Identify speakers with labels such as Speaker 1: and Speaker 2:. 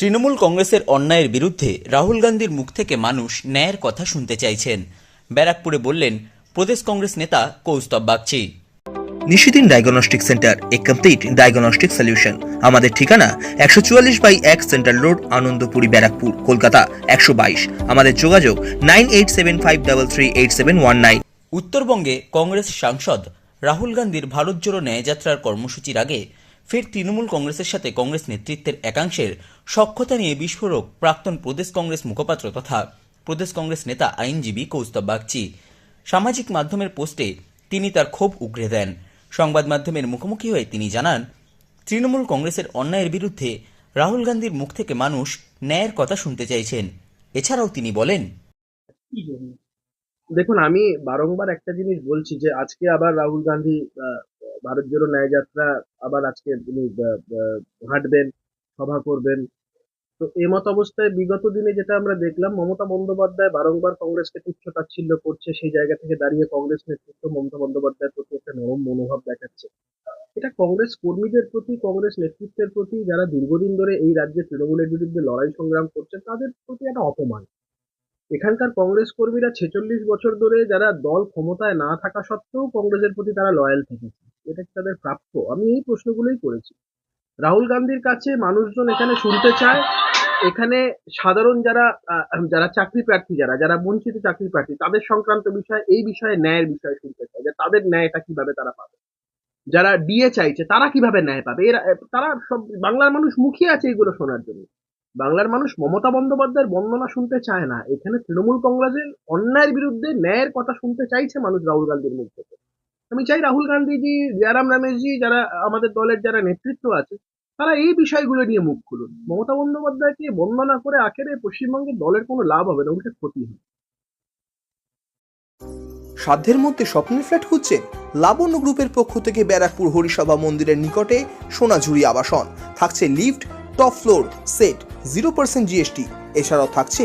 Speaker 1: তৃণমূল কংগ্রেসের অন্যায়ের বিরুদ্ধে রাহুল গান্ধীর মুখ থেকে মানুষ ন্যায়ের কথা শুনতে চাইছেন। ব্যারাকপুরে বললেন প্রদেশ কংগ্রেস নেতা কৌস্তব বাগচি।
Speaker 2: নিশিদিন ডায়াগনস্টিক সেন্টার এ কমপ্লিট ডায়াগনস্টিক সলিউশন আমাদের ঠিকানা একশো চুয়াল্লিশ বাই এক সেন্ট্রাল রোড আনন্দপুরি ব্যারাকপুর কলকাতা একশো বাইশ। আমাদের যোগাযোগ nine eight seven five double three eight seven one nine.
Speaker 1: উত্তরবঙ্গে কংগ্রেস সাংসদ রাহুল গান্ধীর ভারত জোড়ো ন্যায়যাত্রার কর্মসূচির আগে ফের তৃণমূল কংগ্রেসের সাথে কংগ্রেস নেতৃত্বের একাংশের সক্ষতা নিয়ে বিস্ফোরক প্রাক্তন প্রদেশ কংগ্রেস মুখপাত্র তথা প্রদেশ কংগ্রেস নেতা আইনজীবী কৌস্তব বাগচি। সামাজিক মাধ্যমের পোস্টে তিনি তার ক্ষোভ উগরে দেন। সংবাদ মাধ্যমের মুখোমুখি হয়ে তিনি জানান, তৃণমূল কংগ্রেসের অন্যায়ের বিরুদ্ধে রাহুল গান্ধীর মুখ থেকে মানুষ ন্যায়ের কথা শুনতে চাইছেন। এছাড়াও তিনি বলেন,
Speaker 3: দেখুন, আমি বারংবার একটা জিনিস বলছি যে, আজকে আবার রাহুল গান্ধী ভারত জোড়ো ন্যায় যাত্রা আবার আজকে তিনি হাঁটবেন, সভা করবেন। তো এমত অবস্থায় বিগত দিনে যেটা আমরা দেখলাম, মমতা বন্দ্যোপাধ্যায় বারংবার কংগ্রেসকে তুচ্ছ তাচ্ছিল্য করছে, সেই জায়গা থেকে দাঁড়িয়ে কংগ্রেস নেতৃত্ব মমতা বন্দ্যোপাধ্যায়ের প্রতি একটা নরম মনোভাব দেখাচ্ছে। এটা কংগ্রেস কর্মীদের প্রতি, কংগ্রেস নেতৃত্বের প্রতি, যারা দীর্ঘদিন ধরে এই রাজ্যে তৃণমূলের বিরুদ্ধে লড়াই সংগ্রাম করছে তাদের প্রতি একটা অপমান। এখানকার কংগ্রেস কর্মীরা ছেচল্লিশ বছর ধরে যারা দল ক্ষমতায় না থাকা সত্ত্বেও কংগ্রেসের প্রতি তারা লয়াল থেকেছে এটা কি তাদের প্রাপ্য। আমি এই প্রশ্নগুলোই করেছি। রাহুল গান্ধীর কাছে মানুষজন এখানে শুনতে চায়। এখানে সাধারণ যারা যারা চাকরি প্রার্থী যারা যারা বঞ্চিত চাকরি প্রার্থী, তাদের সংক্রান্ত বিষয়, এই বিষয়ে ন্যায়ের বিষয়ে শুনতে চায় যে তাদের ন্যায়টা কীভাবে তারা পাবে। যারা ডিএ চাইছে, তারা কীভাবে ন্যায় পাবে? এরা তারা সব, বাংলার মানুষ মুখিয়ে আছে এগুলো শোনার জন্য। বাংলার মানুষ মমতা বন্দ্যোপাধ্যায়ের বন্দনা শুনতে চায় না। এখানে তৃণমূল কংগ্রেসের অন্যায়ের বিরুদ্ধে ন্যায়ের কথা শুনতে চাইছে মানুষ রাহুল গান্ধীর মুখ থেকে। আমি চাই রাহুল গান্ধীজি, জয়রাম রমেশজি যারা আমাদের দলের যারা নেতৃত্ব আছে, তারা এই বিষয়গুলো নিয়ে মুখ খুলুন। মমতা বন্দ্যোপাধ্যায়কে বন্দনা করে আখেরে পশ্চিমবঙ্গের দলের কোনো লাভ হবে না, উল্টে ক্ষতি হবে।
Speaker 2: সাধ্যের মধ্যে স্বপ্নের ফ্ল্যাট খুঁজছেন লাবণ্য গ্রুপের পক্ষ থেকে ব্যারাকপুর হরিসভা মন্দিরের নিকটে সোনাঝুরি আবাসন। থাকছে lift, top floor, set zero percent GST এছাড়াও থাকছে